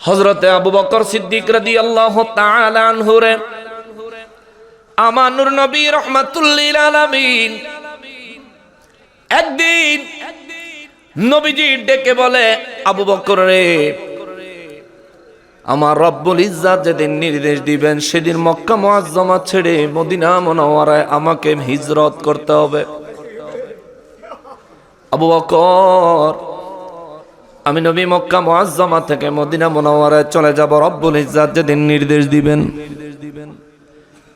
হজরতে আবু বকর সিদ্দিক রাদি আল্লাহ আনহুরে, আমানুর নবী রহমাতুল্লিল আলামিন একদিন নবীজি ডেকে বলে, আবু বকর রে আমার রব্বুল ইজ্জাত যেদিন নির্দেশ দিবেন, সেদিন মক্কা মুআজ্জমা ছেড়ে মদিনা মুনাওয়ারায় আমাকে হিজরত করতে হবে। আবু বকর আমি নবী মক্কা মুআজ্জমা থেকে মদিনা মুনাওয়ারায় চলে যাব, রব্বুল ইজ্জাত যেদিন নির্দেশ দিবেন।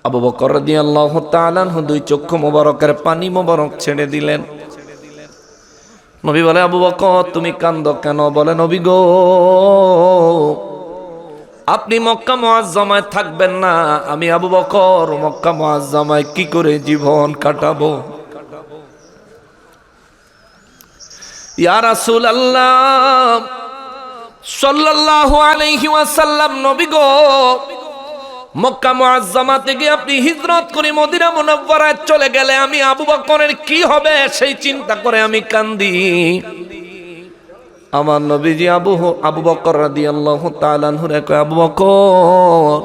আবু বকর রাদিয়াল্লাহু তাআলা আনহু দুই চক্ষু মোবারকের পানি মোবারক ছেড়ে দিলেন। নবী বলে, আবু বকর, তুমি কান্দ কেন? বলে, নবী গো, আপনি মক্কা মুআজ্জমায় থাকবেন না। আমি আবু বকর, মক্কা মুআজ্জমায় কি করে জীবন কাটাবো? রাসূলুল্লাহ, সাল্লাল্লাহু আলাইহি ওয়াসাল্লাম, নবী গো, মক্কা মুআজ্জমা থেকে আপনি হিজরত করে মদিনা মুনাওয়ারায় চলে গেলে আমি আবু বকরের কি হবে সেই চিন্তা করে আমি কান্দি। আমার নবীজি আবু আবু বকর রাদিয়াল্লাহু তাআলা কয়, আবু বকর,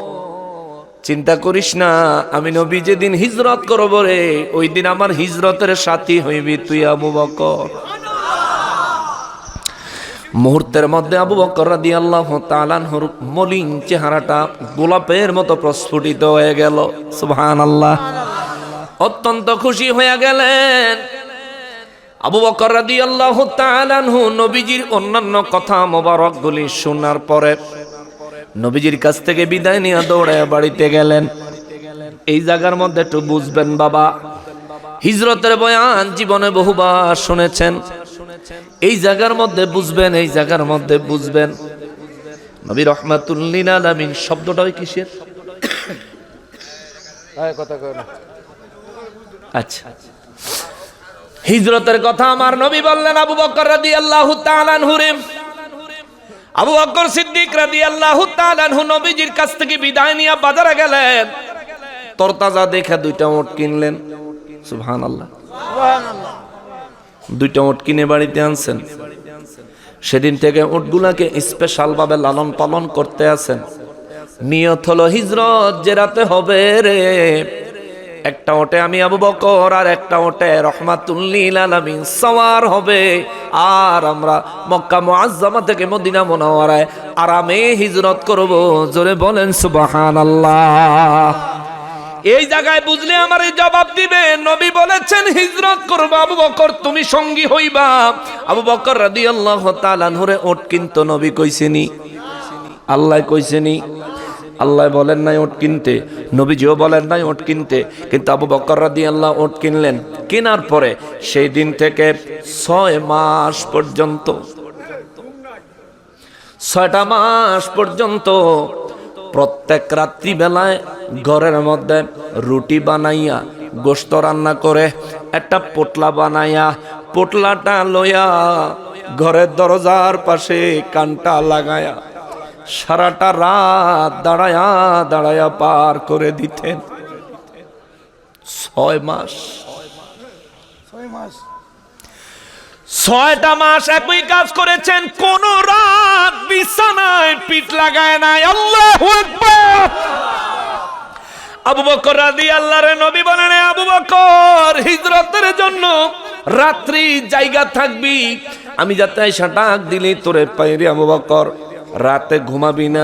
চিন্তা করিস না, আমি নবী যেদিন হিজরত করব রে, ওই দিন আমার হিজরতের সাথী হইবি তুই আবু বকর। মুহূর্তের মধ্যে আবু বকর রাদিয়াল্লাহু তাআলা আনহুর মলিন চেহারাটা গোলাপের মতো প্রস্ফুটিত হয়ে গেল। সুহান আল্লাহ অত্যন্ত খুশি হয়ে গেলেন। আবু বকর রাদিয়াল্লাহু তাআলা আনহু নবীজির অন্যান্য কথা মোবারকগুলি শোনার পরে নবীজির কাছ থেকে বিদায় নিয়ে দৌড়ে বাড়িতে গেলেন। এই জায়গার মধ্যে একটু বুঝবেন বাবা, হিজরতের বয়ান জীবনে বহুবার শুনেছেন। এই জায়গার মধ্যে বুঝবেন এই জায়গার মধ্যে বুঝবেন। নবী রহমাতুল্লিন আলামিন শব্দটা ওই কিসের? আচ্ছা। হিজরতের কথা আমার নবী বললেন আবু বকর রাদিয়াল্লাহু তাআলা আনহু রে আবু বকর সিদ্দিক রাদিয়াল্লাহু তাআলা আনহু নবীজির কাছ থেকে বিদায় নিয়ে বাজারে গেলেন। তরতাজা দেখে দুইটা ওট কিনলেন। সুবহানাল্লাহ। দুইটা ওট কিনে বাড়িতে আনছেন। সেদিন থেকে উটগুলাকে স্পেশাল ভাবে লালন পালন করতে আছেন। নিয়ত হলো হিজরত যে রাতে হবে রে। একটা ওটে আমি আবু বকর আর একটা ওটে রহমাতুল্লিল আলামিন সওয়ার হবে। আর আমরা মক্কা মুআজ্জামা থেকে মদিনা মুনাওয়ারায় আরামে হিজরত করব। জোরে বলেন সুবহানাল্লাহ। এই জায়গায় বুঝলে আমার এই জবাব দিবে। নবী বলেছেন, হিজরত করব আবু বকর, তুমি সঙ্গী হইবা। আবু বকর রাদিয়াল্লাহু তাআলা নূরে ওট কিন্তু, নবী কইছেনি আল্লাহ কইছেনি আল্লাহ বলেন নাই ওট কিনতে। নবীজিও বলেন নাই ওট কিনতে। কিন্তু আবু বকর আল্লাহ ওট কিনলেন। কেনার পরে সেই দিন থেকে ছয় মাস পর্যন্ত, ছয়টা মাস পর্যন্ত প্রত্যেক রাত্রি বেলায় ঘরের মধ্যে রুটি বানাইয়া গোস্ত রান্না করে, একটা পোটলা বানাইয়া, পোটলাটা লইয়া ঘরের দরজার পাশে কানটা লাগায়া সারাটা রাত দাঁড়ায়া দাঁড়ায়া পার করে দিতেন। ছয় মাস। ছয় মাস। ছয়টা মাস একই কাজ করেছেন, কোন রাত বিছানায় পিঠ লাগায় নাই। আল্লাহ আবু বকর রাদি আল্লাহর নবী বলেন আবু বকর, হিজরতের জন্য রাত্রি জায়গা থাকবি। আমি যাতে সাটাক দিলি, তোরে পাইরি আবু বকর। রাতে ঘুমাবি না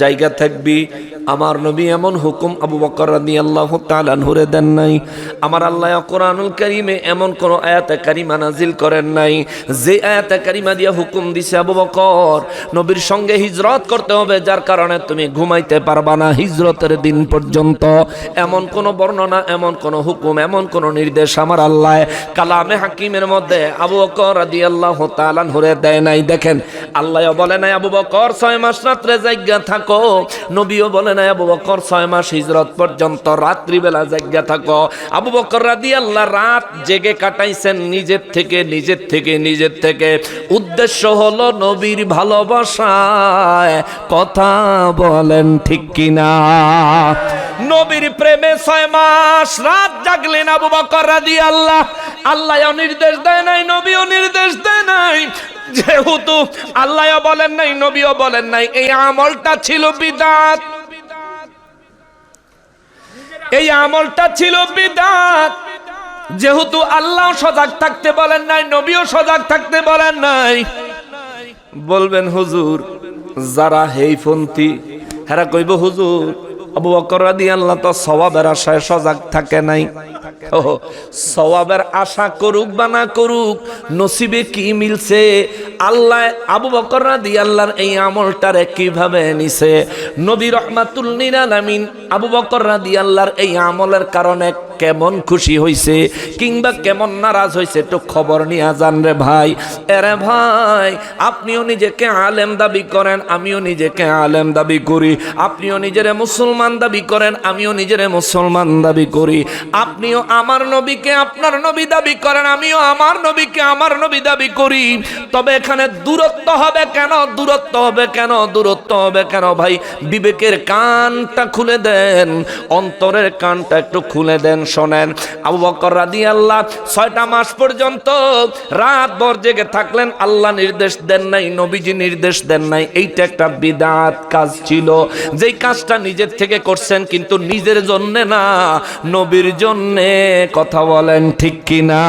জায়গা থাকবি। আমার নবী এমন হুকুম আবু বকর রাদিয়াল্লাহু তাআলা নূরে দেন নাই। আমার আল্লাহ কোরআনুল কারীমে এমন কোন আয়াতে কারিমা নাজিল করেন নাই। যে আয়াতে কারিমা দিয়া হুকুম দিছে আবু বকর, নবীর সঙ্গে হিজরত করতে হবে, যার কারণে তুমি ঘুমাইতে পারবা না হিজরতের দিন পর্যন্ত। এমন কোন বর্ণনা, এমন কোন হুকুম, এমন কোন নির্দেশ আমার আল্লাহ কালামে হাকিমের মধ্যে আবু বকর রাদিয়াল্লাহু তাআলা নূরে দেয় নাই। দেখেন, আল্লাহ বলে নাই, আবু বকর, ছয় মাস রাত্রে জায়গা থাকো। নবীও বলে নাই, আবু বকর ছয় মাস হিজরত পর্যন্ত রাত্রিবেলা জায়গা থাকো। আবু বকর রাদি আল্লাহ রাত জেগে কাটাইছেন নিজের থেকে নিজের থেকে নিজের থেকে। উদ্দেশ্য হলো নবীর ভালোবাসায় কথা বলেন ঠিক কিনা। নবীর প্রেমে ছয় মাস রাত জাগলেন আবু বকর রাদি আল্লাহ আল্লাহ নির্দেশ দেয় নাই, নবীও নির্দেশ দেয় নাই। যেহেতু আল্লাহ বলেন নাই, নবীও বলেন নাই, এই আমলটা ছিল বিদাত। এই আমলটা ছিল বিদাত। যেহেতু আল্লাহ সজাগ থাকতে বলেন নাই, নবীও সজাগ থাকতে বলেন নাই। বলবেন, হুজুর, যারা হেইপন্থী হেরা কইব, হুজুর, আবু বকর রাদিয়াল্লাহু আল্লাহ তো সওয়াবের আশায় সজাগ থাকে নাই। ও সওয়াবের আশা করুক বা না করুক, নসিবে কি মিলছে? আল্লাহ আবু বকর রাদি আল্লাহর এই আমলটারে কীভাবে নিছে? নবী রহমাতুল নিরালামিন আবু বকর রাদি আল্লাহর এই আমলের কারণে কেমন খুশি হইছে কিংবা কেমন নারাজ হইছে, একটু খবর নিয়ে যান রে ভাই। এরে ভাই, আপনিও নিজেকে আলেম দাবি করেন, আমিও নিজেকে আলেম দাবি করি। আপনিও নিজেরে মুসলমান দাবি করেন, আমিও নিজেরে মুসলমান দাবি করি। আপনিও আমার নবীকে আপনার নবী দাবি করেন, আমিও আমার নবীকে আমার নবী দাবি করি। তবে এখানে দূরত্ব হবে কেন? দূরত্ব হবে কেন? দূরত্ব হবে কেন ভাই? বিবেকের কানটা খুলে দেন, অন্তরের কানটা একটু খুলে দেন শোনেন। আবু বকর রাদিয়াল্লাহ, ছয়টা মাস পর্যন্ত রাত ভর জেগে থাকলেন, আল্লাহ নির্দেশ দেন নাই, নবীজি নির্দেশ দেন নাই, এইটা একটা বিদাত কাজ ছিল। যেই কাজটা নিজের থেকে করছেন কিন্তু নিজের জন্য না, নবীর জন্যে, কথা বলেন ঠিক কিনা?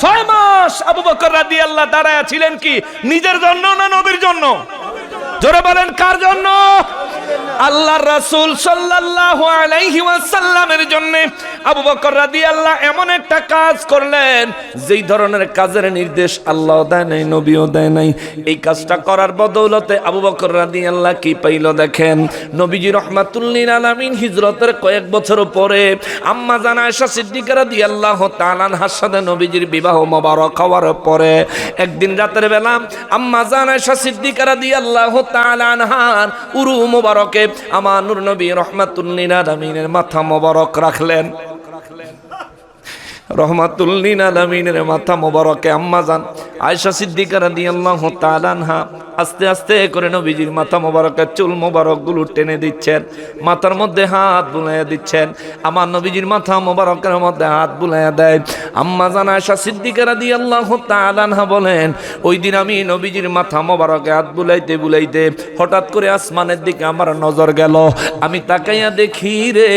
ছয় মাস আবু বকর রাদিয়াল্লাহ দাঁড়ায় ছিলেন কি, নিজের জন্য না নবীর জন্য? জোরে বলেন, কার জন্য? আল্লাহর রাসূল সাল্লাল্লাহু আলাইহি ওয়াসাল্লামের জন্য আবু বকর রাদিয়াল্লাহ এমন একটা কাজ করলেন, যেই ধরনের কাজের নির্দেশ আল্লাহ দেয় নাই, নবীও দেয় নাই। এই কাজটা করার বদৌলতে আবু বকর রাদিয়াল্লাহ কি পাইল দেখেন? নবীজি রহমাতুল্লিল আলামিন হিজরতের কয়েক বছর পরে আম্মা জানা আয়েশা সিদ্দিকা রাদিয়াল্লাহু তাআলা আনহার সাথে নবীজির বিবাহ মোবারক হওয়ার পরে একদিন রাতের বেলা আম্মা জানা আয়েশা সিদ্দিকা রাদিয়াল্লাহু উরু মোবারকে আমার নূর নবী রহমাতুল্লিল দামিনের মাথা মোবারক রাখলেন। রহমাতুল্লিন আলমিনের মাথা মোবারকে আম্মা যান আয়সা সিদ্দিকা রাদিয়াল্লাহু তাআলা আনহা আস্তে আস্তে করে নবীজির মাথা মোবারকের চুল মোবারকগুলো টেনে দিচ্ছেন, মাথার মধ্যে হাত বুলাইয়া দিচ্ছেন, আমার নবীজির মাথা মোবারকের মধ্যে হাত বুলাইয়া দেয়। আম্মা জান আয়সা সিদ্দিকা রাদিয়াল্লাহু তাআলা আনহা বলেন, ওই দিন আমি নবীজির মাথা মোবারকে হাত বুলাইতে বুলাইতে হঠাৎ করে আসমানের দিকে আমার নজর গেল। আমি তাকাইয়া দেখি রে,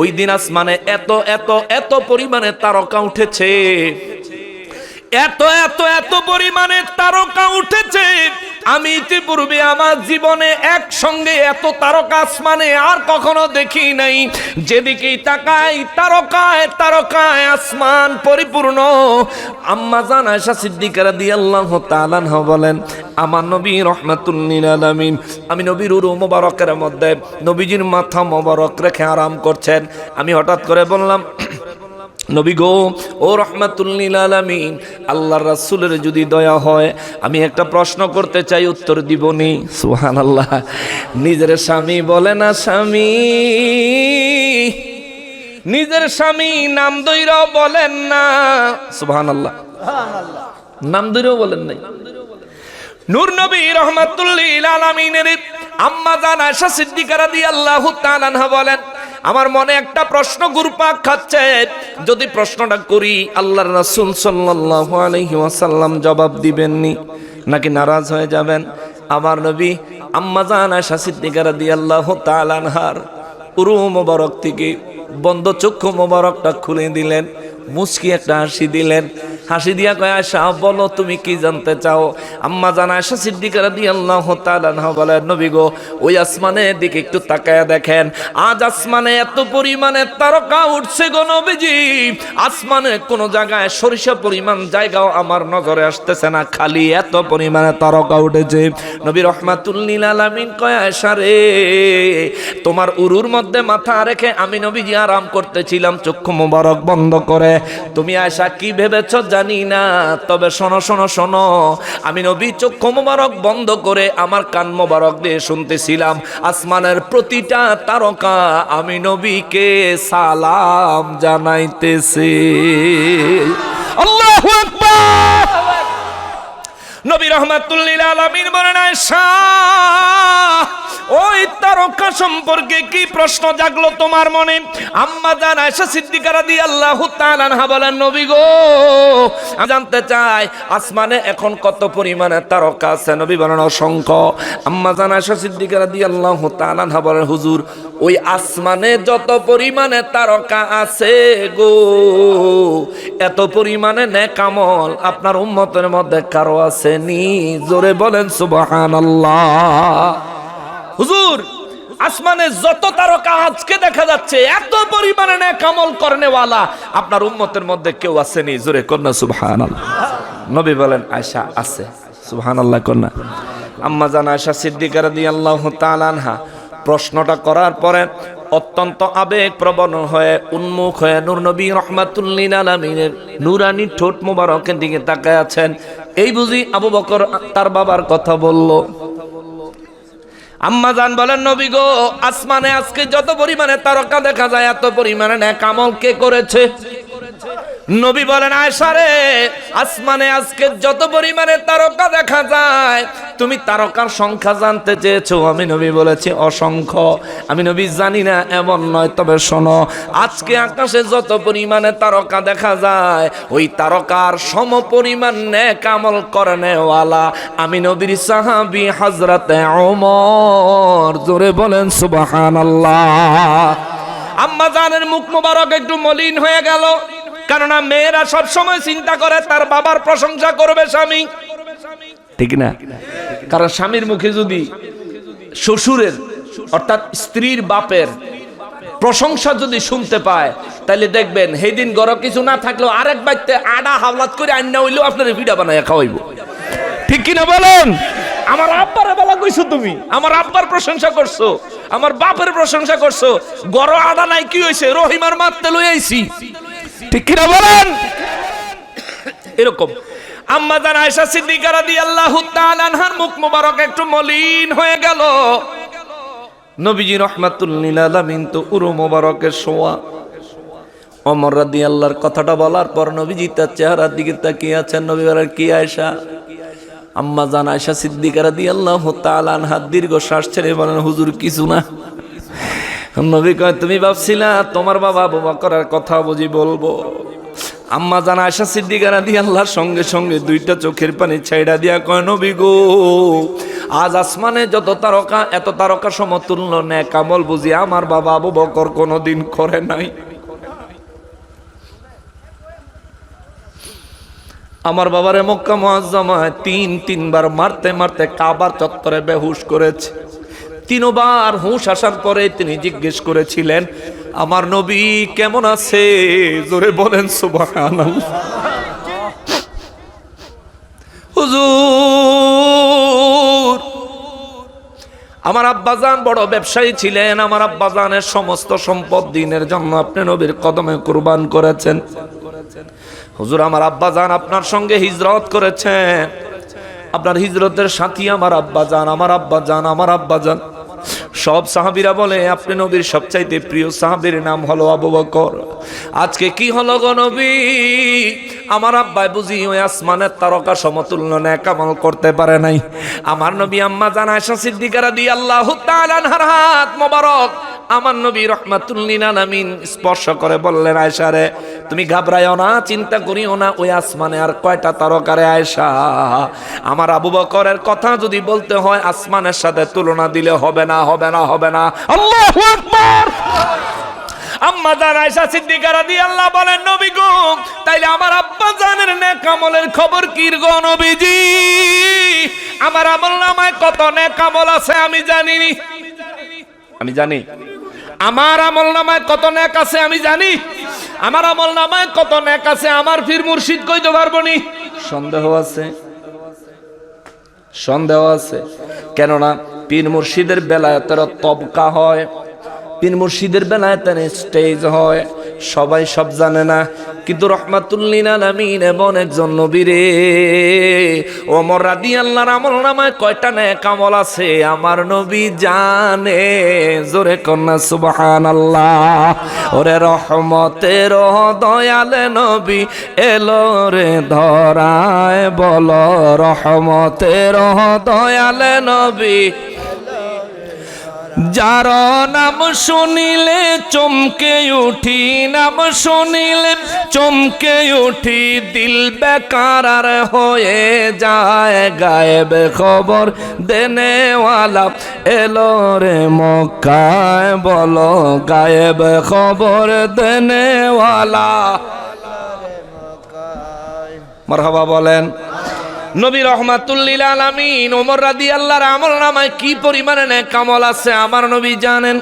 ওই দিন আসমানে এত এত এত পরিমাণে তারকা উঠেছে। এত এত এত পরিমাণে তারকা উঠেছে। আমি ইতিপূর্বে আমার জীবনে একসঙ্গে এত তারকা আসমানে আর কখনো দেখি নাই। যেদিকেই তাকাই, তারকায় তারকায় আসমান পরিপূর্ণ। আম্মা জান আয়েশা সিদ্দিকা রাদিয়াল্লাহু তাআলা আনহা বলেন, আমার নবী রহমাতুল্লিল আলামিন, আমি নবীর উরু মোবারকের মধ্যে নবীজির মাথা মোবারক রেখে আরাম করছেন। আমি হঠাৎ করে বললাম নবী গো, ও রহমাতুল্লিল আলামিন, আল্লাহর রাসূলের যদি দয়া হয়, আমি একটা প্রশ্ন করতে চাই, উত্তর দিবনি সুবহানাল্লাহ। নিজের স্বামী বলে না, স্বামী? নিজের স্বামী নাম দইরাও বলেন না। সুবহানাল্লাহ। নাম দইরাও বলেন নাই। নূর নবী রহমাতুল্লিল আলামিনের আম্মা জান আয়েশা সিদ্দিকা রাদিয়াল্লাহু তাআলা আনহা বলেন আমার মনে একটা প্রশ্ন ঘুরপাক খাচ্ছে। যদি প্রশ্নটা করি, আল্লাহর রাসূল সাল্লাল্লাহু আলাইহি ওয়াসাল্লাম জবাব দিবেননি, নাকি নারাজ হয়ে যাবেন? আমার নবী আম্মা জান আয়েশা সিদ্দিকা রাদিয়াল্লাহু তাআলা আনহার উরু মোবারক থেকে বন্ধ চক্ষু মোবারকটা খুলে দিলেন, মুচকি একটা হাসি দিলেন। হাসি দিয়া কয় আয়সা বলো তুমি কি জানতে চাও? আম্মা জানা আয়সা সিদ্দিকা রাদিয়াল্লাহু তাআলা আনহা বলেন নবী গো, ওই আসমানের দিকে একটু তাকায়া দেখেন। আজ আসমানে এত পরিমাণে তারকা উঠছে গো নবীজি। আসমানে কোন জায়গায় সরিষা পরিমাণ জায়গাও আমার নজরে আসতেছে না। খালি এত পরিমাণে তারকা উঠেছে। নবী রহমাতুল্লিল আলামিন কয় আয়সা রে, তোমার উরুর মধ্যে মাথা রেখে আমি নবীজি আরাম করতেছিলাম। চক্ষু মোবারক বন্ধ করে। তুমি আয়সা কি ভেবেছ জানি না। তবে শোনো শোনো শোনো। আমি নবী, চক্ষু মোবারক বন্ধ করে আমার কান মোবারক দিয়ে শুনতেছিলাম। আসমানের প্রতিটা তারকা আমি নবীকে সালাম জানাইতেছে। আল্লাহু আকবার! নবী রহমাতুল্লিল আলামিন বলেন ওই তারকা সম্পর্কে কি প্রশ্ন জাগলো তোমার মনে? আম্মা তাআলা আনহা বলেন, নবী গো জানতে চাই, আসমানে এখন কত পরিমাণে তারকা আছে? নবী বলেন, অসংখ্য। আম্মা জান আয়েশা সিদ্দিকা রাদিয়াল্লাহু তাআলা আনহা বলেন, হুজুর, ওই আসমানে যত পরিমাণে তারকা আছে গো, এত পরিমাণে নেকামল আপনার উন্মতের মধ্যে কারও আছে? নি জোরে বলেন, সুবহানাল্লাহ। হুজুর, আসমানে যত তারকা আজকে দেখা যাচ্ছে, এত পরিমাণে নেকামল করনেওয়ালা আপনার উম্মতের মধ্যে কেউ আসেনি। জোরে কন্যা সুবহানাল্লাহ। নবী বলেন আয়সা আছে। সুবহানাল্লাহ কন্যা আম্মা জান আয়সা সিদ্দিকা রাদিয়াল্লাহু তাআলা আনহা প্রশ্নটা করার পরে অত্যন্ত আবেগ প্রবণ হয়ে, উন্মুখ হয়ে, নূর নবী রহমাতুল্লিন আলমিনের নুরানি ঠোঁট মোবারকের দিকে তাকায় আছেন। এই বুঝি আবু বকর তার বাবার কথা বলল। আম্মা জান বলেন, নবী গো, আসমানে আজকে যত পরিমাণে তারকা দেখা যায়, এত পরিমাণে ন্যাক আমল কে করেছে? নবী বলেন আয়সা রে, আসমানে আজকে যত পরিমাণে তারকা দেখা যায়, তুমি তারকার সংখ্যা জানতে চেয়েছো। আমি নবী বলেছি, অসংখ্য। আমি নবী জানি না, এমন নয়। তবে শোনো, আজকে আকাশে যত পরিমাণে তারকা দেখা যায়, ওই তারকার সম পরিমাণ নেক আমল করনেওয়ালা। আমি নবীর সাহাবি হজরতে ওমর, জোরে বলেন, সুবহানাল্লাহ। আম্মা জানের মুখ মোবারক একটু মলিন হয়ে গেল। কেননা মেয়েরা সব সময় চিন্তা করে, তার বাবার প্রশংসা করবে স্বামী। ঠিক না? কারণ স্বামীর মুখে যদি শ্বশুরের, অর্থাৎ স্ত্রীর বাপের প্রশংসা যদি শুনতে পায়, তাহলে দেখবেন দিন গড় কিছু না থাকলেও আরেক বাড়িতে আডা হাওলাত করে আন্না হইলেও আপনার ভিডা বানায় খাওয়াইব। ঠিক কিনা বলেন? আমার আব্বার বলা কইছো তুমি, আমার আব্বার প্রশংসা করছ, আমার বাপের প্রশংসা করছ গড় আডা নাই কি হয়েছে রহিমার মারতে লই আইছি। ঠিক কিনা বলেন? এরকম। আম্মা জান আয়েশা সিদ্দিকা রাদিয়াল্লাহু তাআলা আনহার মুখ মোবারক একটু মলিন হয়ে গেল। নবীজি রহমাতুল লিল আলামিন তো উরু মোবারকের শোয়া। অমর রাদিয়াল্লাহর কথাটা বলার পর নবীজি তার চেহারার দিকে তাকিয়ে আছেন। নবী বলেন, কি আয়েশা? আম্মা জান আয়েশা সিদ্দিকা রাদিয়াল্লাহু তাআলা আনহা দীর্ঘ শ্বাস ছেড়ে বলেন, হুজুর, কিছু না। নবী কয়, তুমি ভাবছিলা তোমার বাবা আবু বকরের কথা বুঝি বলব? আম্মা জানা আশা সিদ্দিকা রাদি আল্লাহর সঙ্গে সঙ্গে দুইটা চোখের পানি ছাইড়া দিয়া কয়, নবী গো, আজ আসমানে যত তারকা, এত তারকা সমতুল্য নে কামল বুঝি আমার বাবা আবু বকর কোনোদিন করে নাই। আমার বাবারে মক্কা মুআজ্জামায় তিন, তিনবার মারতে মারতে কাবার চত্বরে বেহুশ করেছে। তিনবার হুঁশ আসার পরে তিনি জিজ্ঞেস করেছিলেন, আমার নবী কেমন আছে? জোরে বলেন হুজুর, আমার আব্বাজান বড় ব্যবসায়ী ছিলেন, আমার আব্বাজানের সমস্ত সম্পদ দিনের জন্য আপনি নবীর কদমে কুরবান করেছেন। হুজুর, আমার আব্বাজান আপনার সঙ্গে হিজরত করেছেন। আপনার হিজরতের সাথী আমার আব্বাজান আমার আব্বাজান আমার আব্বাজান। সব সাহাবিরা বলে, আপনি নবীর সবচাইতে প্রিয় সাহাবীর নাম হলো আবু বকর। আজকে কি হলো গো নবী? আমার আব্বাই বুঝি ওই আসমানের তারকা সমতুল্য নেকামল করতে পারে নাই। আমার নবী আম্মা জানা আয়েশা সিদ্দিকা রাদিয়াল্লাহু তাআলা আনহার হাত মোবারক আমার নবী রহমাতুল্লিন আলামিন স্পর্শ করে বললেন আয়সা রে, তুমি ঘাবড়াইও না, চিন্তা করিও না, ওই আসমানে আর কয়টা তারকারে আয়েশা? আমার আবু বকরের কথা যদি বলতে হয়, আসমানের সাথে তুলনা দিলে হবে না, হবে না হবে না। আল্লাহু আমার কত নেক আছে আমি আমি জানি। আমার আমল নামায় কত নেক আছে আমি জানি। আমার আমল নামায় কত নেক আছে আমার ফির মুর্শিদ কইতে পারব নি? সন্দেহ আছে। সন্দেহ আছে। কেননা পীর মুর্শিদের বেলায়তের তবকা হয়। পীর মুর্শিদের বেলায়তের স্টেজ হয়। সবাই সব জানে না, কিন্তু রহমাতুল্লিন আলামিন এমন একজন নবীরে ওমর রাদি আল্লাহর আমল নামায় কয়টা নে কামল আছে, আমার নবী জানে। জোরে কন্যা সুবহান আল্লাহ ওরে রহমতের দয়ালে নবী এলো রে ধরায় বল। রহমতের দয়ালে নবী যার নাম শুনিলে চমকে উঠি, নাম শুনিলে চমকে উঠি, দিল বেকার হয়ে যায় গায়েব খবর। দেনেওয়ালা এলো রে মক্কায়, বলো গায়েব খবর। দেনেওয়ালা মারহাবা বলেন নবী রহমাতুল্লিল আলামিন ওমর রাদি আল্লাহর আমল নামায় কি পরিমাণে নেক কামল আছে আমার নবী জানেন।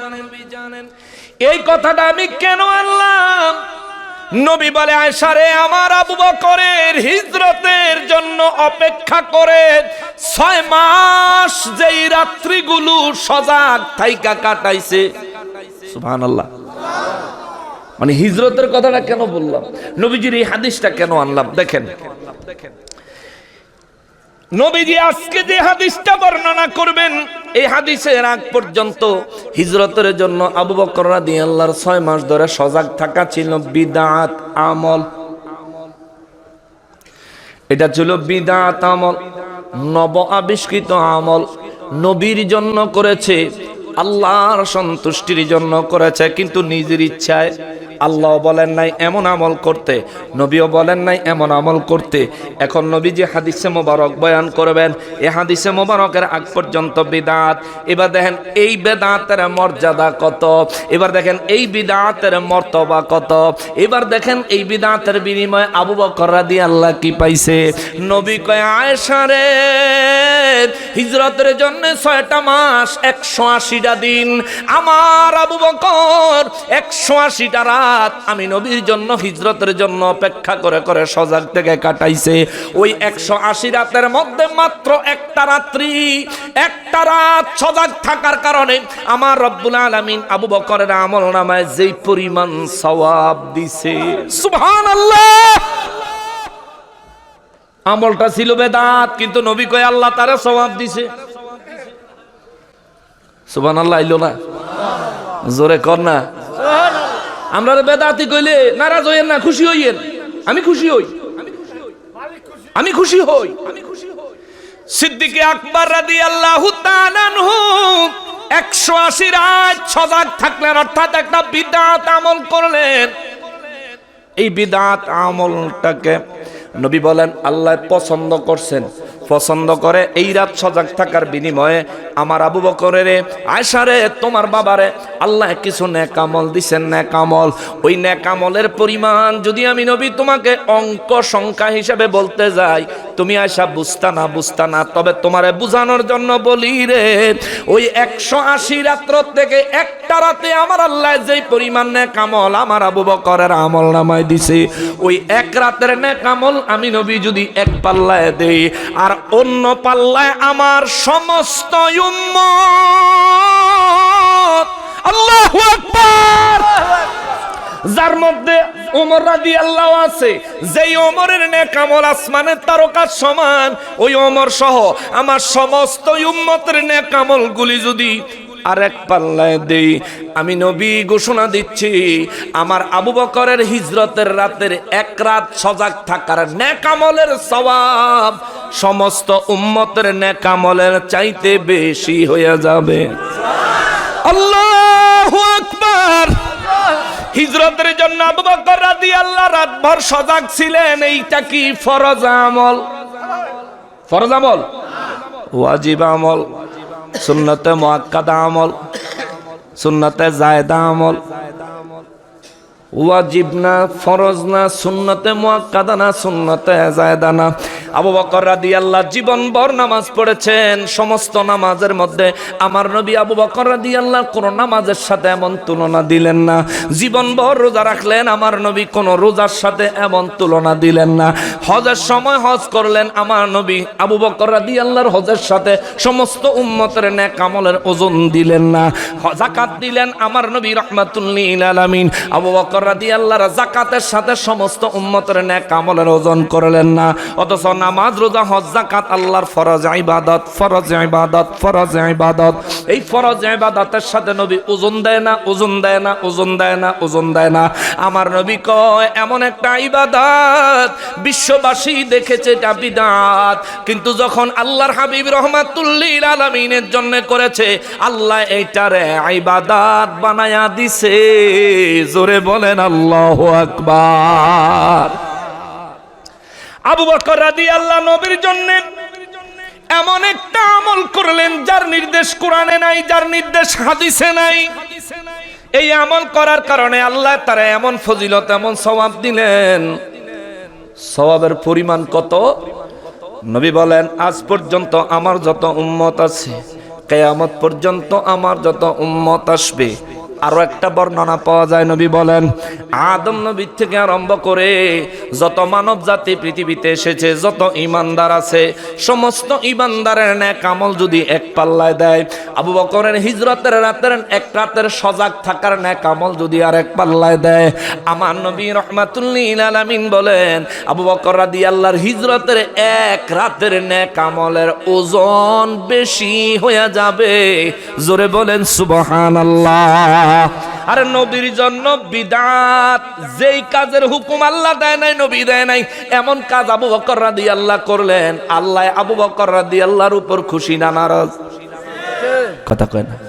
এই কথাটা আমি কেন আনলাম? নবী বলে আয়সারে আমার আবু বকরের হিজরতের জন্য অপেক্ষা করে ছয় মাস যেই রাত্রিগুলো সজাগ থাইকা কাটাইছে। সুবহানাল্লাহ। মানে হিজরতের কথাটা কেন বললাম? নবীজির এই হাদিসটা কেন আনলাম? দেখেন। নবীজি আজকে যে হাদিসটা বর্ণনা করবেন, এই হাদিসের আগ পর্যন্ত হিজরতের জন্য আবু বকর রাদিয়াল্লাহর ছয় মাস ধরে সজাগ থাকা ছিল বিদাত আমল। এটা ছিল বিদাত আমল, নব আবিষ্কৃত আমল। নবীর জন্য করেছে, আল্লাহর সন্তুষ্টির জন্য করেছে, কিন্তু নিজের ইচ্ছায় আল্লাহ বলেন নাই এমন আমল করতে, নবীও বলেন নাই এমন আমল করতে। এখন নবী যে হাদিসে মোবারক বয়ান করবেন, এ হাদিসে মোবারকের আগ পর্যন্ত বিদাত। এবার দেখেন এই বেদাতের মর্যাদা কত? এবার দেখেন এই বিদাতের মর্তবা কত? এবার দেখেন এই বিদাতের বিনিময়ে আবু বকর রাদি আল্লাহ কি পাইছে? নবী কয়, আয়েশা রে, হিজরতের জন্য ছয়টা মাস একশো আশিটা দিন। আমার আবু বকর একশো আশিটা রাত আমি নবীর জন্য হিজরতের জন্য অপেক্ষা করে করে সজাগ থেকে কাটাইছে। ওই একশো আশি রাতের মধ্যে মাত্র একটা রাত্রি, একটা রাত সজাগ থাকার কারণে আমার রব্বুল আলামিন আবু বকরের আমল নামায় যেই পরিমাণ সওয়াব দিছে। সুবহানাল্লাহ! আমলটা ছিল বেদাত, কিন্তু নবী কয় আল্লাহ তারা সওয়াব দিছে। সুবহানাল্লাহ, আইলো না? জোরে কর না। আমরা বেদাতি কইলে নারাজ হইয়েন না, খুশি হইয়েন। আমি খুশি হই। আমি খুশি হই। সিদ্দিকে আকবর রাদি আল্লাহ একশো আশি রাত সজাগ থাকলেন, অর্থাৎ একটা বিদাত আমল করলেন। এই বিদাত আমলটাকে নবী বলেন, আল্লাহ পছন্দ করছেন। পছন্দ করে, এই রাত সজাগ থাকার বিনিময়ে আমার আবু বকরের, আয়সারে, তোমার বাবারে, আল্লাহ কিছু নেকামল দিছেন নেকামল ওই নেকামলের পরিমাণ যদি আমি নবী তোমাকে অঙ্ক সংখ্যা হিসেবে বলতে যাই, তুমি আয়সা বুঝতা না বুঝতা না, তবে তোমারে বুঝানোর জন্য বলি রে, ওই একশো আশি রাত্র থেকে একটা রাতে আমার আল্লাহ যেই পরিমাণ নেকামল আমার আবু বকরের আমল নামায় দিছে, ওই এক রাতের নেকামল আমি নবী যদি এক পাল্লায় দেই, আর অন্য পাল্লায় আমার সমস্ত আল্লাহ যার মধ্যে ওমর রাদি আল্লাহ আছে, যেই ওমরের নেকামল আসমানের তারকার সমান, ওই ওমর সহ আমার সমস্ত উম্মতের নেকামল গুলি যদি আর এক পাল্লায় দেই। আমি নবী ঘোষণা দিচ্ছি, আমার আবু বকরের হিজরতের রাতের এক রাত সজাগ থাকার নেকামলের সবাব সমস্ত উম্মতের নেকামলের চাইতে বেশি হয়ে যাবে। আল্লাহু আকবার! হিজরতের জন্য আবু বকর রাদিয়াল্লাহু রাতভর সজাগ ছিলেন, এইটা কি ফরজ আমল? ফরজ আমল? ওয়াজিব আমল। সুন্নতে মোয়াক্কাদা আমল সুন্নতে জায়দা আমল ওয়াজিব না ফরজ না সুন্নতে মুআক্কাদা না সুন্নতে জায়দা না আবু বকর রাদিয়াল্লাহ জীবন ভর নামাজ পড়েছেন। সমস্ত নামাজের মধ্যে আমার নবী আবু বকর রাদিয়াল্লাহ কোন নামাজের সাথে এমন তুলনা দিলেন না। জীবন ভর রোজা রাখলেন, আমার নবী কোন রোজার সাথে এমন তুলনা দিলেন না। হজের সময় হজ করলেন, আমার নবী আবু বকর রাদিয়াল্লাহর হজের সাথে সমস্ত উম্মতের নেক আমলের ওজন দিলেন না। জাকাত দিলেন, আমার নবী রহমাতুল্লিল আলামিন। আবু বকর রাদিয়াল্লাহর জাকাতের সাথে সমস্ত উম্মতের নেক আমলের ওজন করলেন না। অথচ নামাজ, রোজা, হজ, জাকাত আল্লাহর ফরজ ইবাদত ফরজ ইবাদত ফরজ ইবাদত। এই ফরজ ইবাদতের সাথে নবী ওজন দেয় না, ওজন দেয় না, ওজন দেয় না, ওজন দেয় না। আমার নবী কয়, এমন একটা ইবাদত বিশ্ববাসী দেখেছে এটা বিদাত। কিন্তু যখন আল্লাহর হাবিব রহমাতুল্লিল আলামিনের জন্য করেছে, আল্লাহ এইটারে ইবাদত বানায়া দিছে। জোরে বলেন, আল্লাহু আকবার। আবু বকর রাদি আল্লাহ নবীর জন্য এমন একটা আমল করলেন, যার নির্দেশ কোরআনে নাই, যার নির্দেশ হাদিসে নাই। এই আমল করার কারণে আল্লাহ তারা এমন ফজিলত, এমন সওয়াব দিলেন। সওয়াবের পরিমাণ কত? নবী বলেন, আজ পর্যন্ত আমার যত উম্মত আছে, কেয়ামত পর্যন্ত আমার যত উম্মত আসবে আরও একটা বর্ণনা পাওয়া যায়, নবী বলেন, আদম নবীর থেকে আরম্ভ করে যত মানব জাতি পৃথিবীতে এসেছে, যত ইমানদার আছে, সমস্ত ইমানদারের ন্যাক আমল যদি এক পাল্লায় দেয়, আবু বকরের হিজরতের রাতের এক রাতের সজাগ থাকার ন্যাক আমল যদি আর এক পাল্লায় দেয়, আমার নবী রহমাতুল্লিল আলামিন বলেন, আবু বকর রাদি আল্লাহর হিজরতের এক রাতের ন্যাক আমলের ওজন বেশি হয়ে যাবে। জোরে বলেন, সুবহানাল্লাহ। আরে নবীর জন্য বিদাত। যেই কাজের হুকুম আল্লাহ দেয় নাই, নবী দেয় নাই। এমন কাজ আবু বকর রাদি আল্লাহ করলেন। আল্লাহ আবু বকর রাদি আল্লাহর উপর খুশি না নারাজ? কথা কয় না।